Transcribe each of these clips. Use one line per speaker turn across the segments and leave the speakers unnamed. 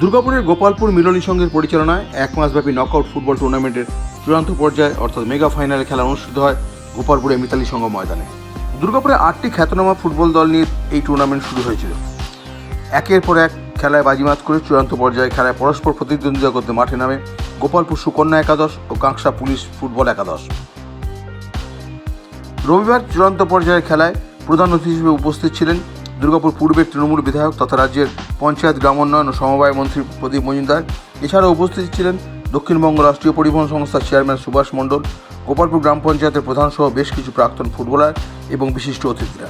দুর্গাপুরের গোপালপুর মিলনী সংঘের পরিচালনায় এক মাসব্যাপী নকআউট ফুটবল টুর্নামেন্টের চূড়ান্ত পর্যায়ে, অর্থাৎ মেগা ফাইনালে খেলা অনুষ্ঠিত হয় গোপালপুরে মিতালি সংঘ ময়দানে। দুর্গাপুরে আটটি খ্যাতনামা ফুটবল দল নিয়ে এই টুর্নামেন্ট শুরু হয়েছিল। একের পর এক খেলায় বাজিমাত করে চূড়ান্ত পর্যায়ে খেলায় পরস্পর প্রতিদ্বন্দ্বিতা করতে মাঠে নামে গোপালপুর সুকন্যা একাদশ ও কাঁকসা পুলিশ ফুটবল একাদশ। রবিবার চূড়ান্ত পর্যায়ের খেলায় প্রধান অতিথি হিসেবে উপস্থিত ছিলেন দুর্গাপুর পূর্বের তৃণমূল বিধায়ক তথা রাজ্যের পঞ্চায়েত গ্রামোন্নয়ন ও সমবায় মন্ত্রী প্রদীপ মজুমদার। এছাড়াও উপস্থিত ছিলেন দক্ষিণবঙ্গ রাষ্ট্রীয় পরিবহন সংস্থার চেয়ারম্যান সুভাষ মণ্ডল, গোপালপুর গ্রাম পঞ্চায়েতের প্রধান সহ বেশ কিছু প্রাক্তন ফুটবলার এবং বিশিষ্ট অতিথিরা।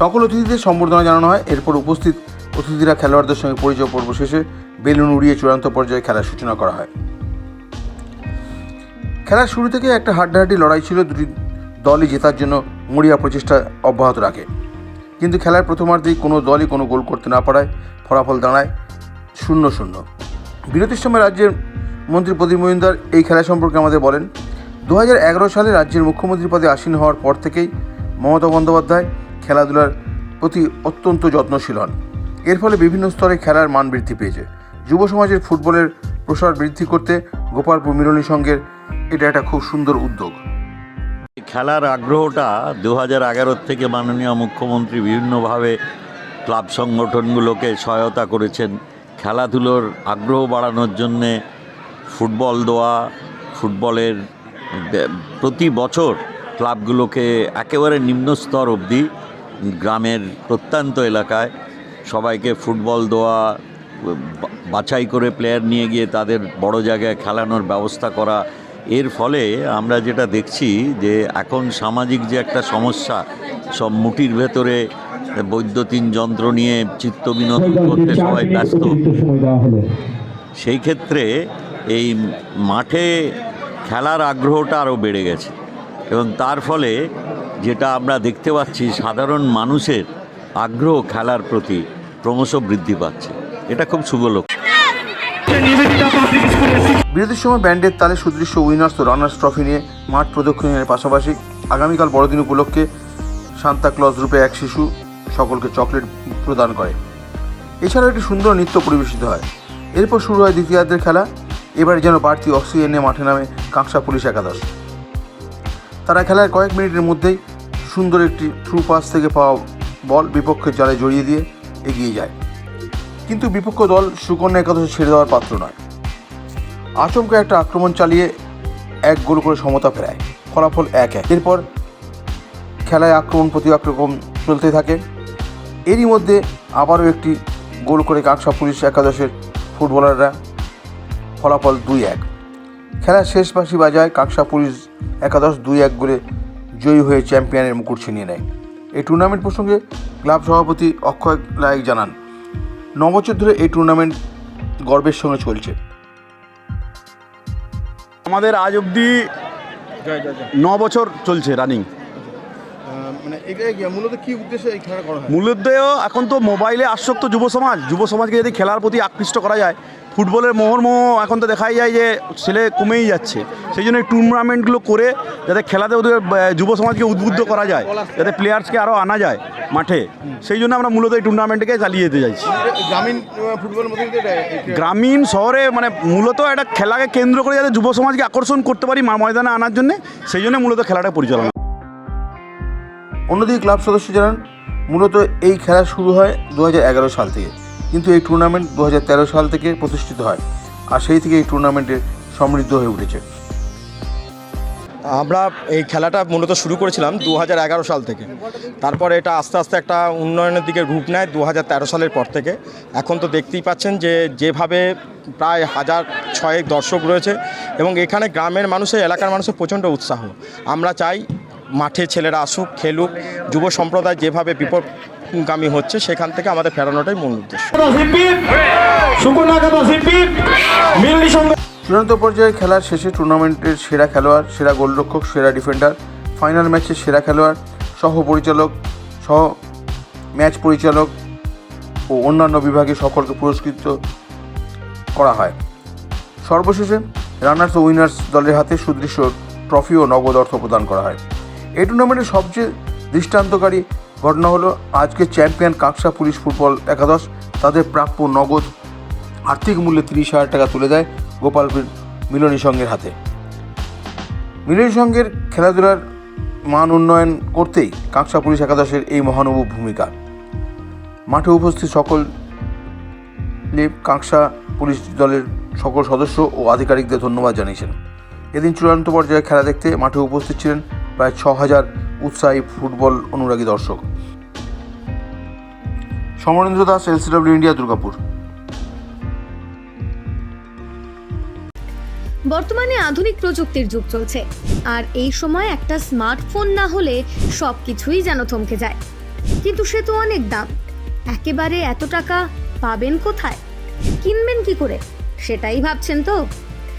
সকল অতিথিদের সম্বর্ধনা জানানো হয়। এরপর উপস্থিত অতিথিরা খেলোয়াড়দের সঙ্গে পরিচয় পর্ব শেষে বেলুন উড়িয়ে চূড়ান্ত পর্যায়ে খেলার সূচনা করা হয়। খেলার শুরু থেকে একটা হাড্ডাহাড্ডি লড়াই ছিল। দুটি দলই জেতার জন্য মরিয়া প্রচেষ্টা অব্যাহত রাখে। কিন্তু খেলার প্রথমার্ধেই কোনো দলই কোনো গোল করতে না পারায় ফলাফল দাঁড়ায় শূন্য শূন্য। বিরতির সময় রাজ্যের মন্ত্রী প্রদীপ মজুমদার এই খেলা সম্পর্কে আমাদের বলেন দু হাজার এগারো সালে রাজ্যের মুখ্যমন্ত্রী পদে আসীন হওয়ার পর থেকেই মমতা বন্দ্যোপাধ্যায় খেলাধুলার প্রতি অত্যন্ত যত্নশীল হন। এর ফলে বিভিন্ন স্তরে খেলার মান বৃদ্ধি পেয়েছে। যুব সমাজের ফুটবলের প্রসার বৃদ্ধি করতে গোপালপুর মিলনী সংঘের এটা একটা খুব সুন্দর উদ্যোগ।
খেলার আগ্রহটা দু হাজার থেকে মাননীয় মুখ্যমন্ত্রী বিভিন্নভাবে ক্লাব সংগঠনগুলোকে সহায়তা করেছেন। খেলাধুলোর আগ্রহ বাড়ানোর জন্যে ফুটবল দেওয়া ফুটবলের প্রতি বছর ক্লাবগুলোকে একেবারে নিম্ন স্তর অবধি গ্রামের প্রত্যন্ত এলাকায় সবাইকে ফুটবল দেওয়া বাছাই করে প্লেয়ার নিয়ে গিয়ে তাদের বড় জায়গায় খেলানোর ব্যবস্থা করা এর ফলে আমরা যেটা দেখছি যে এখন সামাজিক যে একটা সমস্যা সব মুটির ভেতরে বৈদ্যুতিন যন্ত্র নিয়ে চিত্ত বিনোদন করতে সবাই ব্যস্ত। সেই ক্ষেত্রে এই মাঠে খেলার আগ্রহটা আরও বেড়ে গেছে এবং তার ফলে যেটা আমরা দেখতে পাচ্ছি সাধারণ মানুষের আগ্রহ খেলার প্রতি ক্রমশ বৃদ্ধি পাচ্ছে। এটা খুব শুভ লক্ষ্য।
বিরতির সময় ব্যান্ডের তালে সুদৃশ্য উইনার্স ও রানার্স ট্রফি নিয়ে মাঠ প্রদক্ষিণের পাশাপাশি আগামীকাল বড়দিন উপলক্ষে সান্তা ক্লজ রূপে এক শিশু সকলকে চকলেট প্রদান করে। এছাড়াও একটি সুন্দর নৃত্য পরিবেশিত হয়। এরপর শুরু হয় দ্বিতীয়ার্ধের খেলা। এবারে যেন বাড়তি অক্সিজেন মাঠে নামে কাঁকসা পুলিশ একাদশ। তারা খেলার কয়েক মিনিটের মধ্যেই সুন্দর একটি থ্রু পাস থেকে পাওয়া বল বিপক্ষের জালে জড়িয়ে দিয়ে এগিয়ে যায়। কিন্তু বিপক্ষ দল সুকন্যা একাদশে ছেড়ে দেওয়ার পাত্র নয়। আচমকা একটা আক্রমণ চালিয়ে এক গোল করে সমতা ফেরায়। ফলাফল এক এক। এরপর খেলায় আক্রমণ প্রতি আক্রমণ চলতে থাকে। এরই মধ্যে আবারও একটি গোল করে কাকসা পুলিশ একাদশের ফুটবলাররা ফলাফল দুই এক। খেলার শেষ বাসি বাজায় কাকসা পুলিশ একাদশ দুই এক গোলে জয়ী হয়ে চ্যাম্পিয়নের মুকুট ছিনিয়ে নেয়। এই টুর্নামেন্ট প্রসঙ্গে ক্লাব সভাপতি অক্ষয় লায়ক জানান ন বছর ধরে এই টুর্নামেন্ট গর্বের সঙ্গে চলছে।
আমাদের আজ অবধি ন বছর চলছে রানিং
মানে মূলত
এখন তো মোবাইলে আসক্ত যুব সমাজ। যুব সমাজকে যদি খেলার প্রতি আকৃষ্ট করা যায় ফুটবলের মোহরমোহ এখন তো দেখাই যায় যে ছেলে কমেই যাচ্ছে। সেই জন্য এই টুর্নামেন্টগুলো করে যাতে খেলাতে ওদের যুব সমাজকে উদ্বুদ্ধ করা যায় যাতে প্লেয়ার্সকে আরও আনা যায় মাঠে। সেই জন্য আমরা মূলত এই টুর্নামেন্টকে চালিয়ে যেতে চাইছি।
গ্রামীণ
গ্রামীণ শহরে মানে মূলত একটা খেলাকে কেন্দ্র করে যাতে যুব সমাজকে আকর্ষণ করতে পারি মা- ময়দানে আনার জন্য সেই জন্য মূলত খেলাটা পরিচালনা।
অন্যদিকে ক্লাব সদস্য জানান মূলত এই খেলা শুরু হয় দু হাজার এগারো সাল থেকে। কিন্তু এই টুর্নামেন্ট দু হাজার তেরো সাল থেকে প্রতিষ্ঠিত হয় আর সেই থেকে এই টুর্নামেন্টে সমৃদ্ধ হয়ে উঠেছে।
আমরা এই খেলাটা মূলত শুরু করেছিলাম দু হাজার এগারো সাল থেকে। তারপরে এটা আস্তে আস্তে একটা উন্নয়নের দিকে রূপ নেয় দু হাজার তেরো সালের পর থেকে। এখন তো দেখতেই পাচ্ছেন যে যেভাবে প্রায় হাজার ছয়েক দর্শক রয়েছে এবং এখানে গ্রামের মানুষের এলাকার মানুষের প্রচণ্ড উৎসাহ। আমরা চাই মাঠে ছেলেরা আসুক, খেলুক, যুব সম্প্রদায় যেভাবে বিপদগামী হচ্ছে, সেখান থেকে আমাদের ফেরানোটাই মূল উদ্দেশ্য।
চূড়ান্ত পর্যায়ে খেলার শেষে টুর্নামেন্টের সেরা খেলোয়াড়, সেরা গোলরক্ষক, সেরা ডিফেন্ডার, ফাইনাল ম্যাচের সেরা খেলোয়াড় সহ পরিচালক সহ ম্যাচ পরিচালক ও অন্যান্য বিভাগে সকলকে পুরস্কৃত করা হয়। সর্বশেষে রানার্স ও উইনার্স দলের হাতে সুদৃশ্য ট্রফি ও নগদ অর্থ প্রদান করা হয়। এই টুর্নামেন্টের সবচেয়ে দৃষ্টান্তকারী ঘটনা হলো, আজকে চ্যাম্পিয়ন কাকসা পুলিশ ফুটবল একাদশ তাদের প্রাপ্য নগদ আর্থিক মূল্যে তিরিশ হাজার টাকা তুলে দেয় গোপাল মিলনী সংঘের হাতে। মিলনী সংঘের খেলাধুলার মান উন্নয়ন করতেই কাঁকসা পুলিশ একাদশের এই মহানুভব ভূমিকা। মাঠে উপস্থিত সকল কাঁকসা পুলিশ দলের সকল সদস্য ও আধিকারিকদের ধন্যবাদ জানিয়েছেন। এদিন চূড়ান্ত পর্যায়ে খেলা দেখতে মাঠে উপস্থিত ছিলেন প্রায় ছ হাজার উৎসাহী ফুটবল অনুরাগী দর্শক। Samarendra Das, LCW India, Durgapur.
বর্তমানে আধুনিক প্রযুক্তির যুগ চলছে, আর এই সময় একটা স্মার্টফোন না হলে সব কিছুই যেন থমকে যায়। কিন্তু সে তো অনেক দাম। একেবারে এত টাকা পাবেন কোথায়? কিনবেন কি করে? সেটাই ভাবছেন তো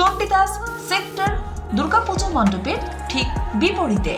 Chandidas sector Durga Puja মণ্ডপের ঠিক বিপরীতে।